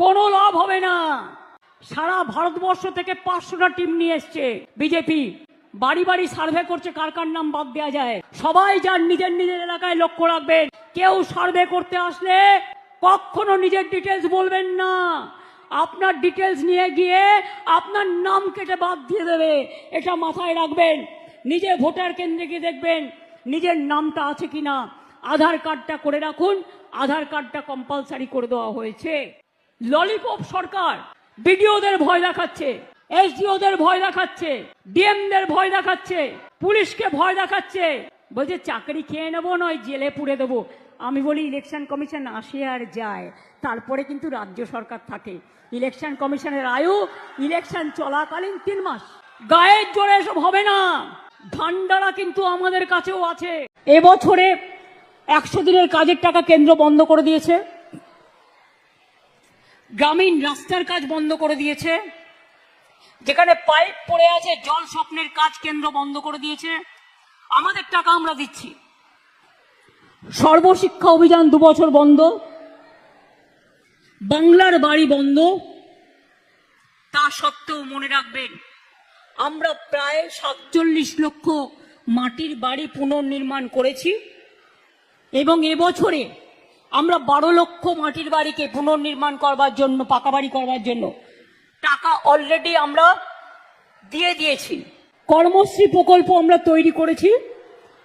কোনো লাভ হবে না। সারা ভারতবর্ষ থেকে পাঁচশোটা টিম নিয়ে এসছে বিজেপি। বাড়ি বাড়ি সার্ভে করছে কার কার নাম বাদ দেওয়া যায়। সবাই যার নিজের নিজের এলাকায় লক্ষ্য রাখবেন। কেউ সার্ভে করতে আসলে কখনো নিজের ডিটেলস বলবেন না। আপনার ডিটেলস নিয়ে গিয়ে আপনার নাম কেটে বাদ দিয়ে দেবে। এটা মাথায় রাখবেন। নিজে ভোটার কেন্দ্রে গিয়ে দেখবেন নিজের নামটা আছে কিনা। আধার কার্ডটা করে রাখুন। আধার কার্ডটা কম্পালসারি করে দেওয়া হয়েছে। ললিপপ সরকার বিডিওদের ভয় দেখাচ্ছে, এসডিওদের ভয় দেখাচ্ছে, ডিএমদের ভয় দেখাচ্ছে, পুলিশকে ভয় দেখাচ্ছে। বলছে, চাকরি খেয়ে নেব নয়, জেলে পুড়ে দেবো। আমি বলি, ইলেকশন কমিশন আসে আর যায়। তারপরে কিন্তু রাজ্য সরকার থাকে। ইলেকশন কমিশনের আয়ু, ইলেকশন চলাকালীন তিন মাস। গায়ের জোরে এসব হবে না। ভান্ডারা কিন্তু আমাদের কাছেও আছে। এবছরে একশো দিনের কাজের টাকা কেন্দ্র বন্ধ করে দিয়েছে। গ্রামীণ রাস্তার কাজ বন্ধ করে দিয়েছে। যেখানে পাইপ পড়ে আছে, জল স্বপ্নের কাজ কেন্দ্র বন্ধ করে দিয়েছে। আমাদের টাকা আমরা দিচ্ছি। সর্বশিক্ষা অভিযান দু বছর বন্ধ। বাংলার বাড়ি বন্ধ। তা সত্ত্বেও মনে রাখবেন, আমরা প্রায় সাতচল্লিশ লক্ষ মাটির বাড়ি পুনর্নির্মাণ করেছি এবং এবছরে আমরা বারো লক্ষ মাটির বাড়িকে পুনর্নির্মাণ করবার জন্য পাকা বাড়ি করবার জন্য টাকা অলরেডি আমরা দিয়ে দিয়েছি। কর্মশ্রী প্রকল্প আমরা তৈরি করেছি।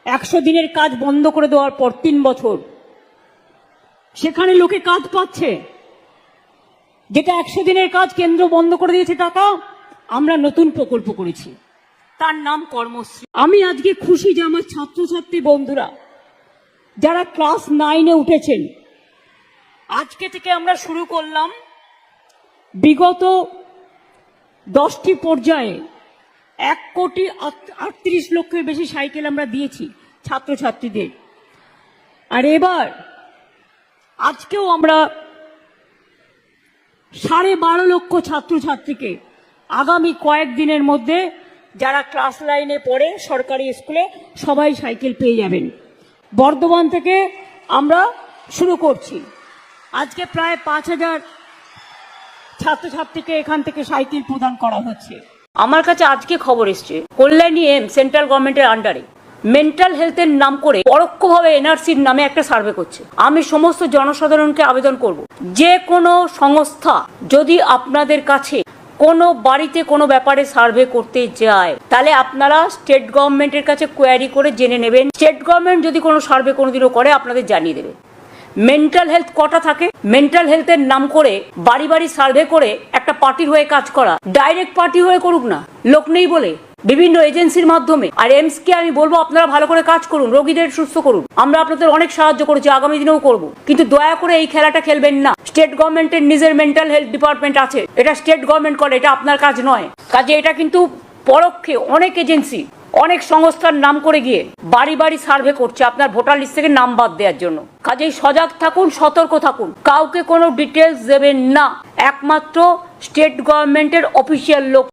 একশো দিনের কাজ বন্ধ করে দেওয়ার পর তিন বছর। সেখানে লোকে কাজ পাচ্ছে। যেটা একশো দিনের কাজ কেন্দ্র বন্ধ করে দিয়েছে টাকা, আমরা নতুন প্রকল্প করেছি। তার নাম কর্মশ্রী। আমি আজকে খুশি যে আমার ছাত্রছাত্রী বন্ধুরা যারা ক্লাস নাইনে উঠেছেন। আজকে থেকে আমরা শুরু করলাম বিগত দশটি পর্যায়ে এক কোটি আট- আটত্রিশ লক্ষের বেশি সাইকেল আমরা দিয়েছি ছাত্রছাত্রীদের। আর এবার আজকেও আমরা সাড়ে বারো লক্ষ ছাত্রছাত্রীকে আগামী কয়েকদিনের মধ্যে যারা ক্লাস লাইনে পড়ে সরকারি স্কুলে সবাই সাইকেল পেয়ে যাবেন। বর্ধমান থেকে আমরা শুরু করছি। আজকে প্রায় পাঁচ হাজার ছাত্রছাত্রীকে এখান থেকে সাইকেল প্রদান করা হচ্ছে। আমার কাছে আজকে খবর এসছে, কল্যাণী এম, সেন্ট্রাল গভর্নমেন্টের আন্ডারে মেন্টাল হেলথের নাম করে পরোক্ষভাবে এনআরসির নামে একটা সার্ভে করছে। আমি সমস্ত জনসাধারণকে আবেদন করব, যে কোনো সংস্থা যদি আপনাদের কাছে কোনো বাড়িতে কোনো ব্যাপারে সার্ভে করতে যায়, তাহলে আপনারা স্টেট গভর্নমেন্টের কাছে কোয়ারি করে জেনে নেবেন। স্টেট গভর্নমেন্ট যদি কোনো সার্ভে কোনোদিনও করে, আপনাদের জানিয়ে দেবে। মেন্টাল হেলথ কটা থাকে? মেন্টাল হেলথের নাম করে বাড়ি বাড়ি সার্ভে করে একটা পার্টির হয়ে কাজ করা। ডাইরেক্ট পার্টি হয়ে করুক না। লোক নেই বলে। বিভিন্ন এজেন্সির মাধ্যমে। আর এমস কে আমি বলব, আপনারা ভালো করে কাজ করুন, রোগীদের সুস্থ করুন। আমরা আপনাদের অনেক সাহায্য করেছি, আগামী দিনেও করব। কিন্তু দয়া করে এই খেলাটা খেলবেন না। স্টেট গভর্নমেন্টের নিজের মেন্টাল হেলথ ডিপার্টমেন্ট আছে। এটা স্টেট গভর্নমেন্ট করে, এটা আপনার কাজ নয়। কাজে এটা কিন্তু পরোক্ষে অনেক এজেন্সি, অনেক সংস্থার নাম করে গিয়ে বাড়ি বাড়ি সার্ভে করছে আপনার ভোটার লিস্ট থেকে নাম বাদ দেওয়ার জন্য। কাজেই সজাগ থাকুন, সতর্ক থাকুন। কাউকে কোনো ডিটেলস দেবেন না। একমাত্র স্টেট গভর্নমেন্টের অফিসিয়াল লোক।